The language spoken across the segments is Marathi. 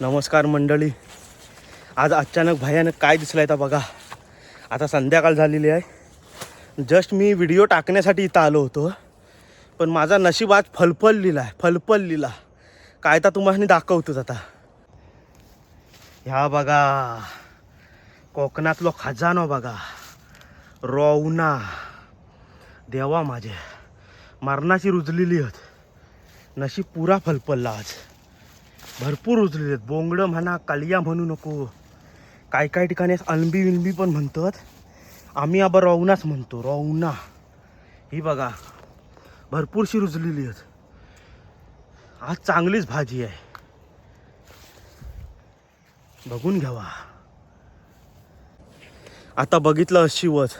नमस्कार मंडळी. आज अचानक भयानक काय दिसलं आहे बघा. आता संध्याकाळ झालेली आहे. जस्ट मी व्हिडिओ टाकण्यासाठी इथं आलो होतो. पण माझा नशीब आज फलफललेला आहे फलफललेला. काय तर तुम्हाला दाखवतोच आता. ह्या बघा. कोकणातलो खजानो बघा. रोवना देवा माझे. मरणाची रुजलेली होत नशीब पुरा फलफलला आज. भरपूर उचलेले आहेत बोंगडं म्हणा कालिया म्हणू नको. काय काय ठिकाणी अनबी विनबी पण म्हणतात. आम्ही आबा रवनाच म्हणतो रवना. ही बघा भरपूरशी रुजलेली आहेत. आज चांगलीच भाजी आहे. बघून घ्यावा. आता बघितलं शिवच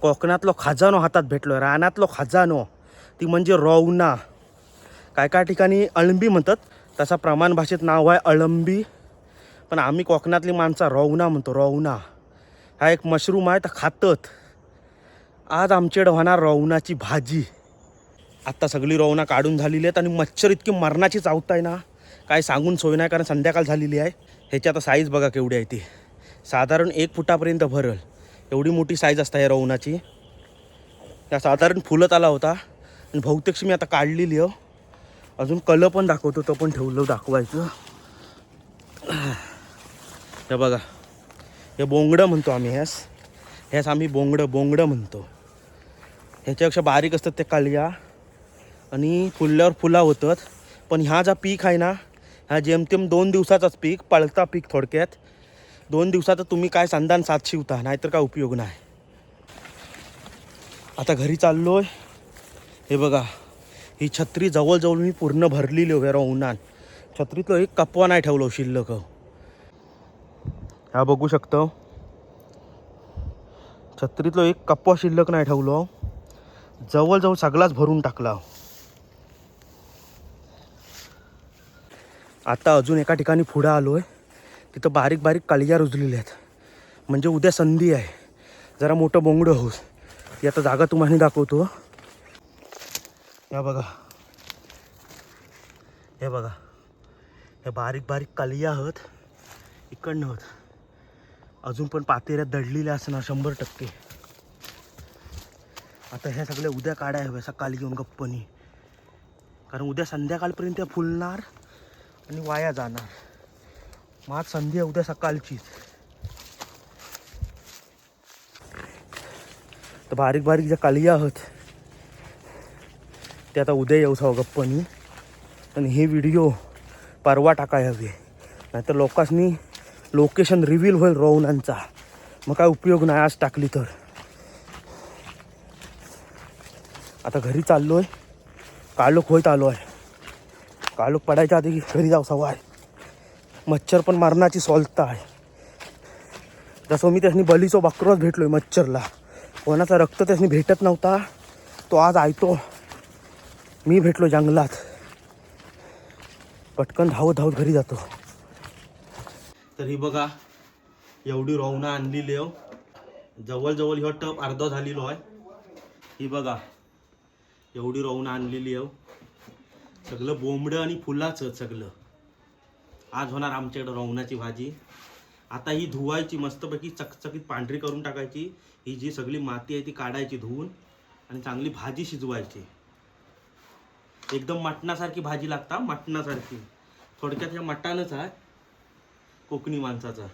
कोकणातलो खजानो हातात भेटलो रानातलो खजानो. ती म्हणजे रवना. काय काय ठिकाणी अळंबी म्हणतात? तसा प्रमाण भाषेत नाव आहे अळंबी पण आम्ही कोकणातली माणसं रवना म्हणतो रवना हा एक मशरूम आहे तर खातत. आज आमच्याकडे होणार रवणाची भाजी. आत्ता सगळी रवना काढून झालेली आहेत आणि मच्छर इतकी मरणाची चावत आहे ना. काय सांगून सोय नाही कारण संध्याकाळ झालेली आहे. ह्याची आता साईज बघा केवढी आहे ती. साधारण एक फुटापर्यंत भरल. एवढी मोठी साईज असते या रवणाची त्या साधारण फुलत आला होता. आणि बहुतेकशी मी आता काढलेली आहे. अजून कलर पण दाखवतो तो पण ठेवलं दाखवायचं. हे बघा हे बोंगडं म्हणतो आम्ही ह्यास ह्यास आम्ही बोंगडं बोंगडं म्हणतो. ह्याच्यापेक्षा बारीक असतात ते कालव्या आणि फुलल्यावर फुला होतात. पण ह्या जा पीक आहे ना हा जेमतेम दोन दिवसाचाच पीक पळता पीक थोडक्यात. दोन दिवसाचं तुम्ही काय सांदान सात शिवता नाहीतर काय उपयोग नाही. आता घरी चाललो आहे हे बघा ही छत्री जवळजवळ मी पूर्ण भरलेली वगैरे वेरा उन्हान छत्रीतलं एक कपवा नाही ठेवलो शिल्लक. हा बघू शकतो. छत्रीतलं एक कपवा शिल्लक नाही ठेवलो. जवळजवळ सगळाच भरून टाकला. आता अजून एका ठिकाणी पुढं आलो आहे तिथं बारीक बारीक कालिया रुजलेल्या आहेत. म्हणजे उद्या संधी आहे. जरा मोठं बोंगडं होस ही आता जागा तुम्हाला दाखवतो. या बघा. हे बघा. हे बारीक बारीक कालिया आहोत इकडनं होत. अजून पण पातेऱ्यात दडलेल्या असणार शंभर टक्के. आता ह्या सगळ्या उद्या काढाय हव्या सकाळी घेऊन गप्पनी. कारण उद्या संध्याकाळपर्यंत त्या फुलणार आणि वाया जाणार. मग आज संधी आहे उद्या सकाळचीच. तर बारीक बारीक ज्या कालिया आहोत ते आता उद्या येऊ साव गप्पनी आणि. हे व्हिडिओ परवा टाकाय हवे. नाहीतर लोकांनी लोकेशन रिव्हील होईल रोवणांचा मग काय उपयोग नाही आज टाकली तर. आता घरी चाललो आहे काळोख होईत आलो आहे काळोख पडायच्या आधी घरी जाऊ सवा आहे मच्छर पण मारण्याची सॉल्ता आहे. जसं मी त्यासनी बलीचो बकरोच भेटलोय मच्छरला. कोणाचा रक्त त्यासनी भेटत नव्हता. तो आज आयतो. मी भेटलो जंगलात. पटकन धावत धावत घरी जातो. तर ही बघा एवढी रोवणं आणलेली हो. जवळजवळ ह्यो टप अर्धा झालेलो आहे. ही बघा एवढी रोवणं आणलेली हो. सगळं बोंबडं आणि फुलाचं सगळं. आज होणार आमच्याकडं रवणाची भाजी. आता ही धुवायची मस्तपैकी चकचकीत पांढरी करून टाकायची. ही जी सगळी माती आहे ती काढायची धुवून आणि चांगली भाजी शिजवायची. एकदम मटणासारखी भाजी लागता मटणासारखी. थोडक्यात ह्या मटणच आहे कोकणी माणसाचा.